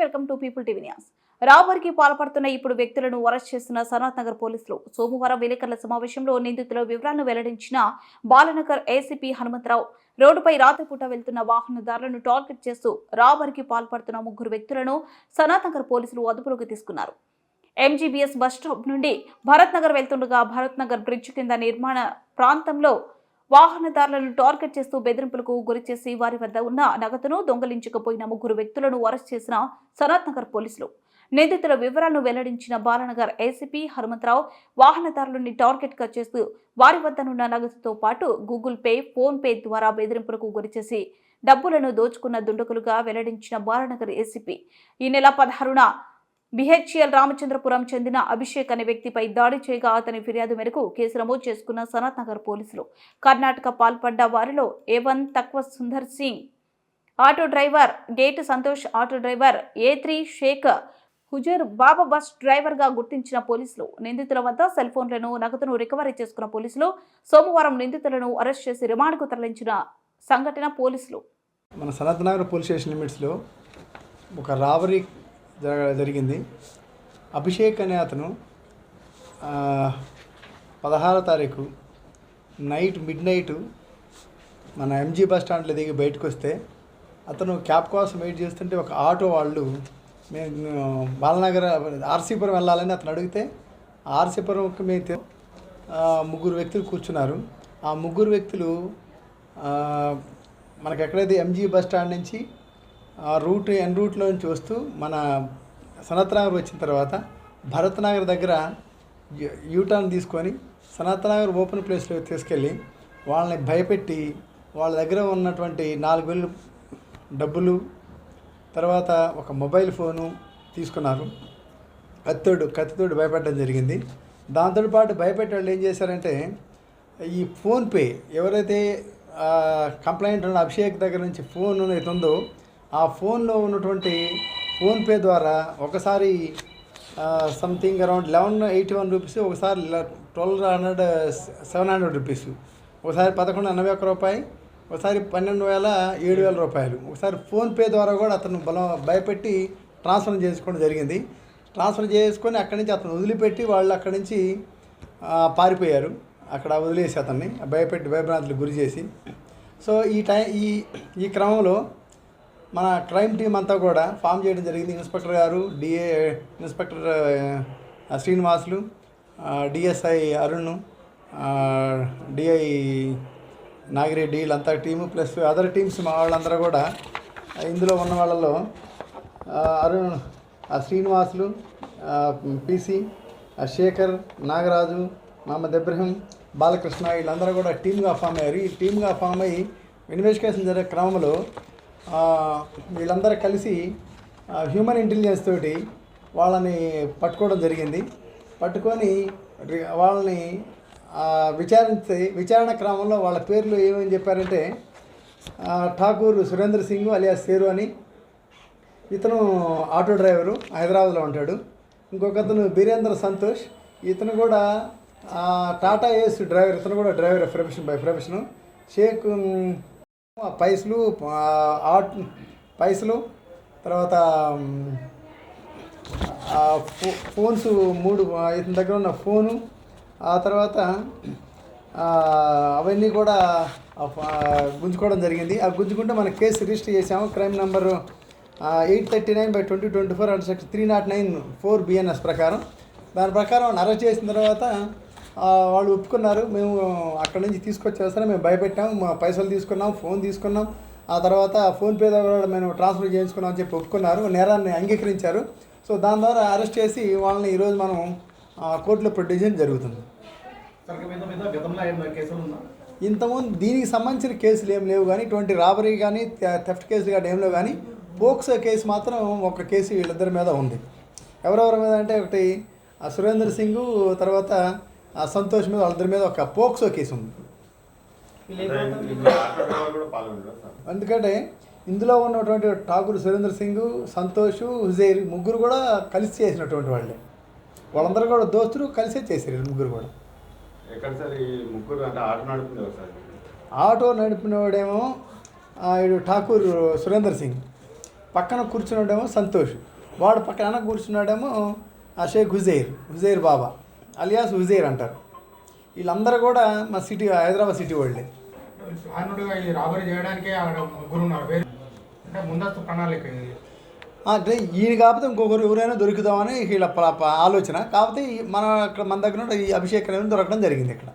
Welcome to people TV news. రాబరికి పాల్పడుతున్న ఇప్పుడు వ్యక్తులను అరెస్ట్ చేస్తున్న సనత్ నగర్ పోలీసులు సోమవారం విలేకరుల సమావేశంలో నిందితుల వివరాలను వెల్లడించిన బాలనగర్ ఏసీపీ హనుమంతరావు. రోడ్డుపై రాత్రిపూట వెళ్తున్న వాహనదారులను టార్గెట్ చేస్తూ రాబరికి పాల్పడుతున్న ముగ్గురు వ్యక్తులను సనత్ నగర్ పోలీసులు అదుపులోకి తీసుకున్నారు. ఎంజీబీఎస్ బస్ స్టాప్ నుండి భరత్ నగర్ వెళ్తుండగా భరత్ నగర్ బ్రిడ్జ్ కింద నిర్మాణ ప్రాంతంలో వాహనదారులను టార్గెట్ చేస్తూ బెదిరింపులకు గురిచేసి వారి వద్ద ఉన్న నగదును దొంగలించకపోయిన ముగ్గురు వ్యక్తులను అరెస్ట్ చేసిన సనత్ నగర్ పోలీసులు. నిందితుల వివరాలను వెల్లడించిన బాలనగర్ ఏసీపీ హనుమంతరావు వాహనదారులని టార్గెట్గా చేస్తూ వారి వద్దనున్న నగదుతో పాటు గూగుల్ పే ఫోన్ పే ద్వారా బెదిరింపులకు గురిచేసి డబ్బులను దోచుకున్న దుండకులుగా వెల్లడించిన బాలనగర్ ఏసీపీ. ఈ నెల పదహారున బిహెచ్ఎల్ రామచంద్రపురం చెందిన అభిషేక్ అనే వ్యక్తిపై దాడి చేయగా అతని ఫిర్యాదు మేరకు కేసు నమోదు చేసుకున్న సనత్ నగర్ పోలీసులు. కర్ణాటక పాల్పడ్డ వారిలో ఏవన్ తక్వ Sundar Singh auto driver gate Santosh auto driver A three Sheikh Huzoor Baba bus డ్రైవర్గా గుర్తించిన పోలీసులు. నిందితుల వద్ద సెల్ ఫోన్లను నగదును రికవరీ చేసుకున్న పోలీసులు సోమవారం నిందితులను అరెస్ట్ చేసి రిమాండ్కు తరలించిన సంఘటన పోలీసులు. మన సనత్ నగర్ పోలీస్ స్టేషన్ లిమిట్స్లో ఒక రాబరీ జరగ జరిగింది. అభిషేక్ అనే అతను పదహారో తారీఖు నైట్ మిడ్ నైట్ మన ఎంజీ బస్ స్టాండ్లో దిగి బయటకు వస్తే అతను క్యాబ్ కోసం వెయిట్ చేస్తుంటే ఒక ఆటో వాళ్ళు మేము బాలనగర్ ఆర్సీపురం వెళ్ళాలని అతను అడిగితే ఆర్సీపురంకి మేము ముగ్గురు వ్యక్తులు కూర్చున్నారు. ఆ ముగ్గురు వ్యక్తులు మనకు ఎక్కడైతే ఎంజీ బస్ స్టాండ్ నుంచి ఆ రూట్ ఎన్ రూట్లో నుంచి వస్తూ మన సనత్నగర్ వచ్చిన తర్వాత భరత్ నగర్ దగ్గర యూ- యూటర్న్ తీసుకొని సనత్నగర్ ఓపెన్ ప్లేస్లో తీసుకెళ్ళి వాళ్ళని భయపెట్టి వాళ్ళ దగ్గర ఉన్నటువంటి నాలుగు వేలు డబ్బులు తర్వాత ఒక మొబైల్ ఫోను తీసుకున్నారు. కత్తితోడు కత్తితోడు భయపెట్టడం జరిగింది. దాంతో పాటు భయపెట్టే వాళ్ళు ఏం చేశారంటే ఈ ఫోన్పే ఎవరైతే కంప్లైంట్ ఉన్న అభిషేక్ దగ్గర నుంచి ఫోన్ అయితే ఉందో ఆ ఫోన్లో ఉన్నటువంటి ఫోన్పే ద్వారా ఒకసారి something around eleven eighty one rupees ఒకసారి twelve hundred seven hundred rupees ఒకసారి పదకొండు ఎనభై ఒక్క రూపాయి ఒకసారి పన్నెండు వేల ఏడు వేల రూపాయలు. ఒకసారి ఫోన్పే ద్వారా కూడా అతను బలం భయపెట్టి ట్రాన్స్ఫర్ చేసుకోవడం జరిగింది. ట్రాన్స్ఫర్ చేసుకొని అక్కడి నుంచి అతను వదిలిపెట్టి వాళ్ళు అక్కడి నుంచి పారిపోయారు. అక్కడ వదిలేసి అతన్ని భయపెట్టి భయభ్రాంతులకు గురి చేసి. సో ఈ టైం ఈ ఈ క్రమంలో మన క్రైమ్ టీం అంతా కూడా ఫామ్ చేయడం జరిగింది. ఇన్స్పెక్టర్ గారు DA inspector Srinivasulu DSI Arun DI Nagireddy వీళ్ళంతా టీము ప్లస్ అదర్ టీమ్స్ మా వాళ్ళందరూ కూడా ఇందులో ఉన్న వాళ్ళలో అరుణ్ ఆ శ్రీనివాసులు పిసి శేఖర్ నాగరాజు మహమ్మద్ ఇబ్రహీం బాలకృష్ణ వీళ్ళందరూ కూడా టీమ్గా ఫామ్ అయ్యారు. ఈ టీమ్గా ఫామ్ అయ్యి ఇన్వెస్టిగేషన్ జరిగే క్రమంలో వీళ్ళందరూ కలిసి హ్యూమన్ ఇంటెలిజెన్స్ తోటి వాళ్ళని పట్టుకోవడం జరిగింది. పట్టుకొని వాళ్ళని విచారించి విచారణ క్రమంలో వాళ్ళ పేర్లు ఏమని చెప్పారంటే ఠాకూర్ సురేంద్ర సింగ్ అలియాస్ సేరు అని. ఇతను ఆటో డ్రైవరు హైదరాబాద్లో ఉంటాడు. ఇంకొక అతను బీరేంద్ర సంతోష్. ఇతను కూడా టాటా ఏస్ డ్రైవర్ ఇతను కూడా driver profession by profession. Sheikh పైసలు ఆట్ పైసలు తర్వాత ఫో- ఫోన్స్ మూడు ఇతని దగ్గర ఉన్న ఫోను ఆ తర్వాత అవన్నీ కూడా గుంజుకోవడం జరిగింది. ఆ గుంజుకుంటే మనం కేసు రిజిస్టర్ చేసాము crime number eight thirty nine by twenty twenty four and section three not nine four BNS ప్రకారం. దాని ప్రకారం అరెస్ట్ చేసిన తర్వాత వాళ్ళు ఒప్పుకున్నారు. మేము అక్కడ నుంచి తీసుకొచ్చేస్తాను మేము భయపెట్టాము మా పైసలు తీసుకున్నాం ఫోన్ తీసుకున్నాం. ఆ తర్వాత ఫోన్పే ద్వారా మేము ట్రాన్స్ఫర్ చేయించుకున్నాం అని చెప్పి ఒప్పుకున్నారు. నేరాన్ని అంగీకరించారు. సో దాని ద్వారా అరెస్ట్ చేసి వాళ్ళని ఈరోజు మనం కోర్టులో ప్రొడ్యూషన్ జరుగుతుంది. ఇంతకుముందు దీనికి సంబంధించిన కేసులు ఏం లేవు కానీ ఇటువంటి రాబరీ కానీ థెఫ్ట్ కేసులు కానీ ఏం లేవు కానీ పోక్సో కేసు మాత్రం ఒక కేసు వీళ్ళిద్దరి మీద ఉంది. ఎవరెవరి మీద అంటే ఒకటి ఆ సురేందర్ సింగ్ తర్వాత ఆ సంతోష్ మీద వాళ్ళిద్దరి మీద ఒక పోక్సో కేసు ఉంది. ఎందుకంటే ఇందులో ఉన్నటువంటి ఠాకూర్ సురేంద్ర సింగ్ సంతోష్ హుజైర్ ముగ్గురు కూడా కలిసి చేసినటువంటి వాళ్ళే. వాళ్ళందరూ కూడా దోస్తులు కలిసే చేశారు ముగ్గురు కూడా. ఆట నడుపుతుంది సార్? ఆటో నడిపినవాడేమో ఆ, ఈడు ఠాకూర్ సురేందర్ సింగ్ పక్కన కూర్చున్నవాడేమో సంతోష్ వాడు పక్కన కూర్చున్నాడేమో ఆ షేక్ హుజైర్ హుజైర్ బాబా. అలియాస్ హుజైర్ అంటారు. వీళ్ళందరూ కూడా మా సిటీ హైదరాబాద్ సిటీ వాళ్ళే. రాబరీ చేయడానికే ముగ్గురు ఉన్నారు. అంటే ముందస్తు ప్రణాళిక ఇది. అంటే ఈయన కాకపోతే ఇంకొకరు ఎవరైనా దొరుకుదామని వీళ్ళ ఆలోచన. కాకపోతే ఈ మన అక్కడ మన దగ్గర నుండి ఈ అభిషేక్ అనేది దొరకడం జరిగింది ఇక్కడ.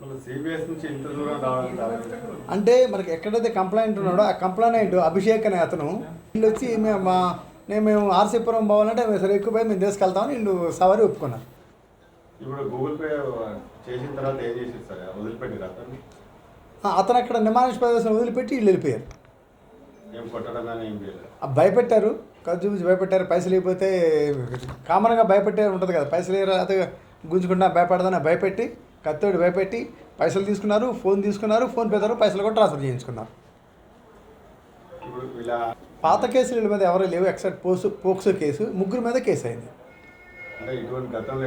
మళ్ళీ సిబిఎస్ నుంచి ఇంత దూరం రావడానికి కారణం అంటే మనకి ఎక్కడైతే కంప్లైంట్ ఉన్నాడో ఆ కంప్లైంట్ అభిషేక్ అనే అతను. వీళ్ళు వచ్చి మేము మా నేను మేము ఆర్సీపురం పోవాలంటే మేము సరే ఎక్కువ పోయి మేము తీసుకెళ్తామని వీళ్ళు సవారి ఒప్పుకున్నారు. ఇప్పుడు గూగుల్ పే చేసిన తర్వాత ఏం చేసేది సార్? వదిలిపెట్టిరు అతను అక్కడ నిమానిష్ ప్రదేశం వదిలిపెట్టి వీళ్ళు వెళ్ళిపోయారు. ఏం కొట్టడం కానీ ఏం చేయలేదు. ఆ భయపెట్టారు. కళ్ళు చూపించి భయపెట్టారు. పైసలు ఇవ్వకపోతే కామన్గా భయపెట్టే ఉంటుంది కదా. పైసలు అయితే గుంజుకుంటా భయపడదని భయపెట్టి కత్తోడి భయపెట్టి పైసలు తీసుకున్నారు ఫోన్ తీసుకున్నారు ఫోన్ పే ద్వారా పైసలు కూడా ట్రాన్స్ఫర్ చేయించుకున్నారు. ఇప్పుడు వీళ్ళ పాత కేసుల మీద ఎవరు లేవు ఎక్సెప్ట్ పోసు పోక్సో కేసు ముగ్గురు మీద కేసు అయింది. అంటే ఇటువంటి గతంలో